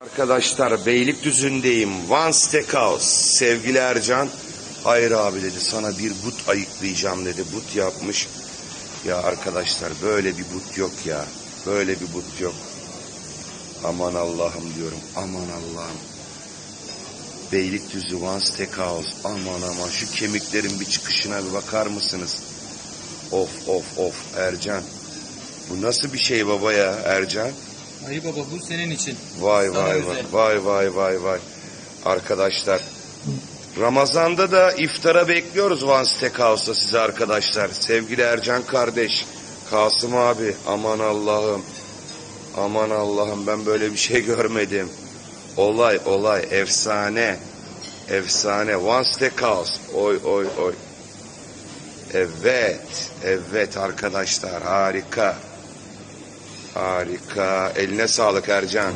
Arkadaşlar Beylikdüzü'ndeyim. One Steakhouse. Sevgili Ercan. Hayır abi dedi sana bir but ayıklayacağım dedi. But yapmış. Ya arkadaşlar böyle bir but yok ya. Böyle bir but yok. Aman Allah'ım diyorum. Aman Allah'ım. Beylikdüzü One Steakhouse. Aman aman şu kemiklerin bir çıkışına bir bakar mısınız? Of of of Ercan. Bu nasıl bir şey baba ya Ercan? Ali baba bu senin için. Vay Sana vay vay özel. vay vay vay vay. Arkadaşlar Ramazan'da da iftara bekliyoruz One Steakhouse'da sizi arkadaşlar. Sevgili Ercan kardeş, Kasım abi aman Allah'ım. Aman Allah'ım ben böyle bir şey görmedim. Olay olay efsane. Efsane One Steakhouse. Oy oy oy. Evet, evet arkadaşlar harika. Harika. Eline sağlık Ercan.